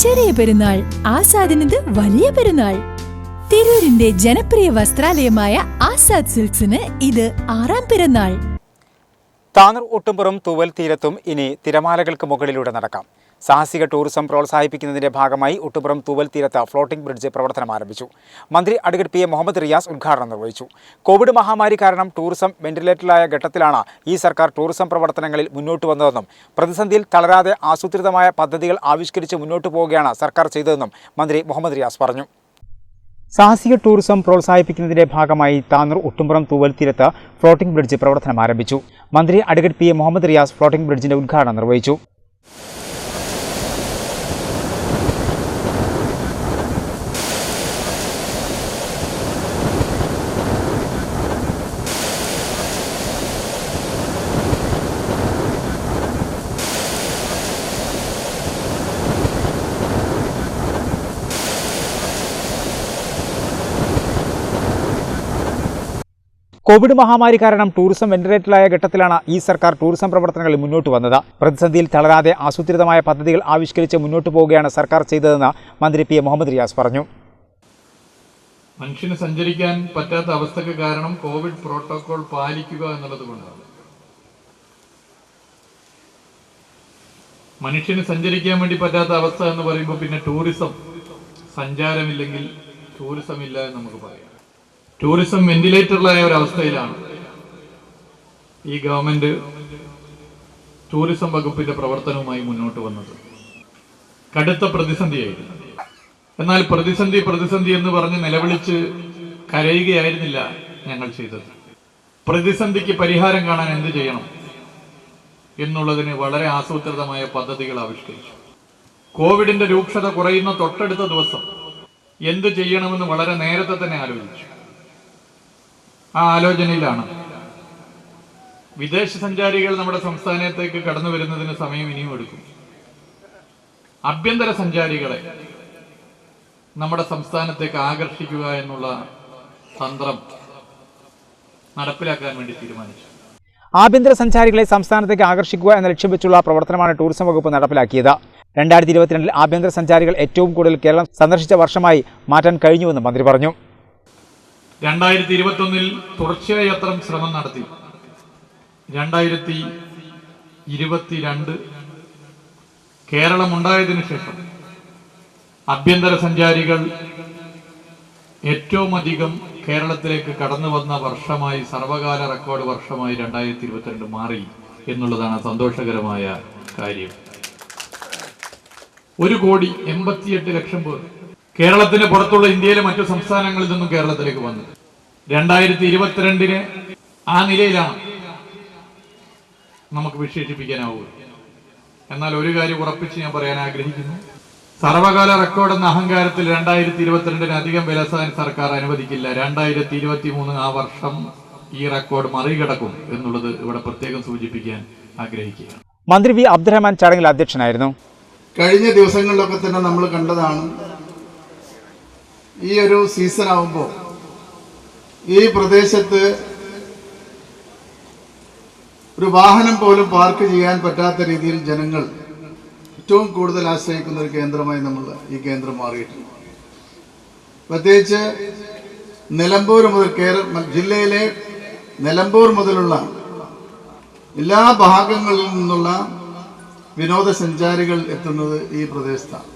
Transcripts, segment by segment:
ചെറിയ പെരുന്നാൾ ആസാദിനത് വലിയ പെരുന്നാൾ. തിരൂരിന്റെ ജനപ്രിയ വസ്ത്രാലയമായ ആസാദ് സിൽക്സിന് ഇത് ആറാം പെരുന്നാൾ. താനൂർ ഒട്ടുംപുറം തൂവൽ തീരത്തും ഇനി തിരമാലകൾക്ക് മുകളിലൂടെ നടക്കാം. സാഹസിക ടൂറിസം പ്രോത്സാഹിപ്പിക്കുന്നതിന്റെ ഭാഗമായി ഒട്ടുപുറം തൂവൽ തീരത്ത് ഫ്ലോട്ടിംഗ് ബ്രിഡ്ജ് പ്രവർത്തനം ആരംഭിച്ചു. മന്ത്രി advocate P A Muhammad Riyas ഉദ്ഘാടനം നിർവഹിച്ചു. കോവിഡ് മഹാമാരി കാരണം ടൂറിസം വെന്റിലേറ്ററിലായ ഘട്ടത്തിലാണ് ഈ സർക്കാർ ടൂറിസം പ്രവർത്തനങ്ങളിൽ മുന്നോട്ട് വന്നതെന്നും പ്രതിസന്ധിയിൽ തളരാതെ ആസൂത്രിതമായ പദ്ധതികൾ ആവിഷ്കരിച്ച് മുന്നോട്ട് പോവുകയാണ് സർക്കാർ ചെയ്തതെന്നും മന്ത്രി മുഹമ്മദ് റിയാസ് പറഞ്ഞു. സാഹസിക ടൂറിസം പ്രോത്സാഹിപ്പിക്കുന്നതിന്റെ ഭാഗമായി താനൂർ ഒട്ടുംപുറം തൂവൽ തീരത്ത് ഫ്ലോട്ടിംഗ് ബ്രിഡ്ജ് പ്രവർത്തനം ആരംഭിച്ചു. മന്ത്രി advocate P A Muhammad Riyas floating ബ്രിഡ്ജിന്റെ ഉദ്ഘാടനം നിർവഹിച്ചു. കോവിഡ് മഹാമാരി കാരണം ടൂറിസം വെന്റിലേറ്ററിലായ ഘട്ടത്തിലാണ് ഈ സർക്കാർ ടൂറിസം പ്രവർത്തനങ്ങളിൽ മുന്നോട്ട് വന്നത്. പ്രതിസന്ധിയിൽ തളരാതെ ആസൂത്രിതമായ പദ്ധതികൾ ആവിഷ്കരിച്ച് മുന്നോട്ട് പോവുകയാണ് സർക്കാർ ചെയ്തതെന്ന് മന്ത്രി പി. മുഹമ്മദ് റിയാസ് പറഞ്ഞു. മനുഷ്യന് സഞ്ചരിക്കാൻ പറ്റാത്ത അവസ്ഥക്ക് കാരണം കോവിഡ് പ്രോട്ടോകോൾ പാലിക്കുക എന്നുള്ളത് കൊണ്ടാണ്. മനുഷ്യന് സഞ്ചരിക്കാൻ വേണ്ടി പറ്റാത്ത അവസ്ഥ എന്ന് പറയുമ്പോൾ പിന്നെ ടൂറിസം. സഞ്ചാരമില്ലെങ്കിൽ ടൂറിസം ഇല്ല എന്ന് നമുക്ക് പറയാം. ടൂറിസം വെന്റിലേറ്ററിലായ ഒരു അവസ്ഥയിലാണ് ഈ ഗവൺമെന്റ് ടൂറിസം വകുപ്പിന്റെ പ്രവർത്തനവുമായി മുന്നോട്ട് വന്നത്. കടുത്ത പ്രതിസന്ധിയായിരുന്നു. എന്നാൽ പ്രതിസന്ധി പ്രതിസന്ധി എന്ന് പറഞ്ഞ് നിലവിളിച്ച് കരയുകയായിരുന്നില്ല ഞങ്ങൾ ചെയ്തത്. പ്രതിസന്ധിക്ക് പരിഹാരം കാണാൻ എന്ത് ചെയ്യണം എന്നുള്ളതിന് വളരെ ആസൂത്രിതമായ പദ്ധതികൾ ആവിഷ്കരിച്ചു. കോവിഡിന്റെ രൂക്ഷത കുറയുന്ന തൊട്ടടുത്ത ദിവസം എന്ത് ചെയ്യണമെന്ന് വളരെ നേരത്തെ തന്നെ ആലോചിച്ചു. ആ ആലോചനയിലാണ്. വിദേശ സഞ്ചാരികൾ നമ്മുടെ സംസ്ഥാനത്തേക്ക് കടന്നു വരുന്നതിന് സമയം ഇനിയും എടുക്കും. ആഭ്യന്തര സഞ്ചാരികളെ നമ്മുടെ സംസ്ഥാനത്തേക്ക് ആകർഷിക്കുക എന്നുള്ള തന്ത്രം നടപ്പിലാക്കാൻ വേണ്ടി തീരുമാനിച്ചു. ആഭ്യന്തര സഞ്ചാരികളെ സംസ്ഥാനത്തേക്ക് ആകർഷിക്കുക എന്ന ലക്ഷ്യം വെച്ചുള്ള പ്രവർത്തനമാണ് ടൂറിസം വകുപ്പ് നടപ്പിലാക്കിയത്. രണ്ടായിരത്തി ഇരുപത്തിരണ്ടിൽ ആഭ്യന്തര സഞ്ചാരികൾ ഏറ്റവും കൂടുതൽ കേരളം സന്ദർശിച്ച വർഷമായി മാറ്റാൻ കഴിഞ്ഞുവെന്ന് മന്ത്രി പറഞ്ഞു. രണ്ടായിരത്തി ഇരുപത്തി ഒന്നിൽ തുടർച്ചയായി അത്തരം ശ്രമം നടത്തി. രണ്ടായിരത്തി ഇരുപത്തിരണ്ട് കേരളം ഉണ്ടായതിനു ശേഷം ആഭ്യന്തര സഞ്ചാരികൾ ഏറ്റവും അധികം കേരളത്തിലേക്ക് കടന്നു വന്ന വർഷമായി സർവകാല റെക്കോർഡ് വർഷമായി രണ്ടായിരത്തി ഇരുപത്തിരണ്ട് മാറി എന്നുള്ളതാണ് സന്തോഷകരമായ കാര്യം. ഒരു കോടി എൺപത്തിയെട്ട് ലക്ഷം പേർ കേരളത്തിന് പുറത്തുള്ള ഇന്ത്യയിലെ മറ്റു സംസ്ഥാനങ്ങളിൽ നിന്നും കേരളത്തിലേക്ക് വന്നു രണ്ടായിരത്തി ഇരുപത്തിരണ്ടിന് ആ നിലയിലാണ് നമുക്ക് വിശേഷിപ്പിക്കാനാവുക. എന്നാൽ ഒരു കാര്യം ഉറപ്പിച്ച് ഞാൻ പറയാൻ ആഗ്രഹിക്കുന്നു. സർവകാല റെക്കോർഡ് എന്ന അഹങ്കാരത്തിൽ രണ്ടായിരത്തി ഇരുപത്തിരണ്ടിന് അധികം വിലസാൻ സർക്കാർ അനുവദിക്കില്ല. രണ്ടായിരത്തി ഇരുപത്തി മൂന്ന് ആ വർഷം ഈ റെക്കോർഡ് മറികടക്കും എന്നുള്ളത് ഇവിടെ പ്രത്യേകം സൂചിപ്പിക്കാൻ ആഗ്രഹിക്കുകയാണ്. മന്ത്രി വി അബ്ദുറഹ്മാൻ ചടങ്ങിൽ അധ്യക്ഷനായിരുന്നു. കഴിഞ്ഞ ദിവസങ്ങളിലൊക്കെ തന്നെ നമ്മൾ കണ്ടതാണ് ഈ ഒരു സീസൺ ആവുമ്പോൾ ഈ പ്രദേശത്ത് ഒരു വാഹനം പോലും പാർക്ക് ചെയ്യാൻ പറ്റാത്ത രീതിയിൽ ജനങ്ങൾ ഏറ്റവും കൂടുതൽ ആശ്രയിക്കുന്ന ഒരു കേന്ദ്രമായി നമ്മൾ ഈ കേന്ദ്രം മാറിയിട്ടുണ്ട്. പ്രത്യേകിച്ച് നിലമ്പൂർ മുതൽ കേരള ജില്ലയിലെ നിലമ്പൂർ മുതലുള്ള എല്ലാ ഭാഗങ്ങളിൽ നിന്നുള്ള വിനോദസഞ്ചാരികൾ എത്തുന്നത് ഈ പ്രദേശത്താണ്.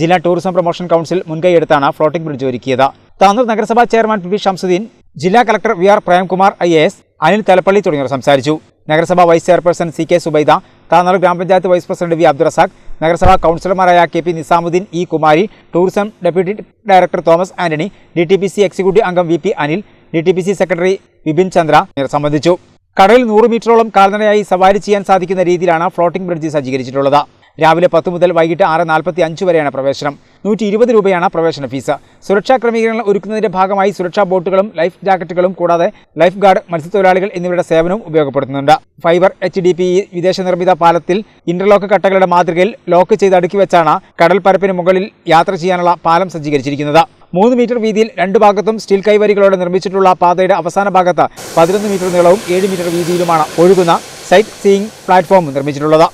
ജില്ലാ ടൂറിസം പ്രൊമോഷൻ കൗൺസിൽ മുൻകൈയെടുത്താണ് ഫ്ലോട്ടിംഗ് ബ്രിഡ്ജ് ഒരുക്കിയത്. താനൂർ നഗരസഭാ ചെയർമാൻ പി വി ഷംസുദ്ദീൻ ജില്ലാ collector V R Premkumar I S Anil Thalappally തുടങ്ങിയവർ സംസാരിച്ചു. നഗരസഭാ vice chairperson C K Zubaida Tanur ഗ്രാമപഞ്ചായത്ത് വൈസ് പ്രസിഡന്റ് വി അബ്ദുറസാഖ് നഗരസഭാ കൗൺസിലർമാരായ K P Nizamuddeen E Kumari tourism deputy director Thomas Antony D T P C executive അംഗം V P Anil D T P C secretary Vipin Chandra സംബന്ധിച്ചു. കടലിൽ നൂറ് മീറ്ററോളം കാൽനടയായി സവാരി ചെയ്യാൻ സാധിക്കുന്ന രീതിയിലാണ് ഫ്ലോട്ടിംഗ് ബ്രിഡ്ജ് സജ്ജീകരിച്ചിട്ടുള്ളത്. രാവിലെ പത്ത് മുതൽ വൈകിട്ട് ആറ് നാൽപ്പത്തി അഞ്ച് വരെയാണ് പ്രവേശനം. നൂറ്റി ഇരുപത് രൂപയാണ് പ്രവേശന ഫീസ്. സുരക്ഷാ ക്രമീകരണങ്ങൾ ഒരുക്കുന്നതിന്റെ ഭാഗമായി സുരക്ഷാ ബോട്ടുകളും ലൈഫ് ജാക്കറ്റുകളും കൂടാതെ ലൈഫ് ഗാർഡ് മത്സ്യത്തൊഴിലാളികൾ എന്നിവരുടെ സേവനവും ഉപയോഗപ്പെടുത്തുന്നുണ്ട്. ഫൈബർ എച്ച് ഡി പി വിദേശ നിർമ്മിത പാലത്തിൽ ഇന്റർലോക്ക് കട്ടകളുടെ മാതൃകയിൽ ലോക്ക് ചെയ്ത് അടുക്കി വെച്ചാണ് കടൽപ്പരപ്പിന് മുകളിൽ യാത്ര ചെയ്യാനുള്ള പാലം സജ്ജീകരിച്ചിരിക്കുന്നത്. മൂന്ന് മീറ്റർ വീതിയിൽ രണ്ട് ഭാഗത്തും സ്റ്റീൽ കൈവരികളോടെ നിർമ്മിച്ചിട്ടുള്ള പാതയുടെ അവസാന ഭാഗത്ത് പതിനൊന്ന് മീറ്റർ നീളവും ഏഴ് മീറ്റർ വീതിയിലുമാണ് ഒഴുകുന്ന സൈറ്റ് സീയിങ് പ്ലാറ്റ്ഫോം നിർമ്മിച്ചിട്ടുള്ളത്.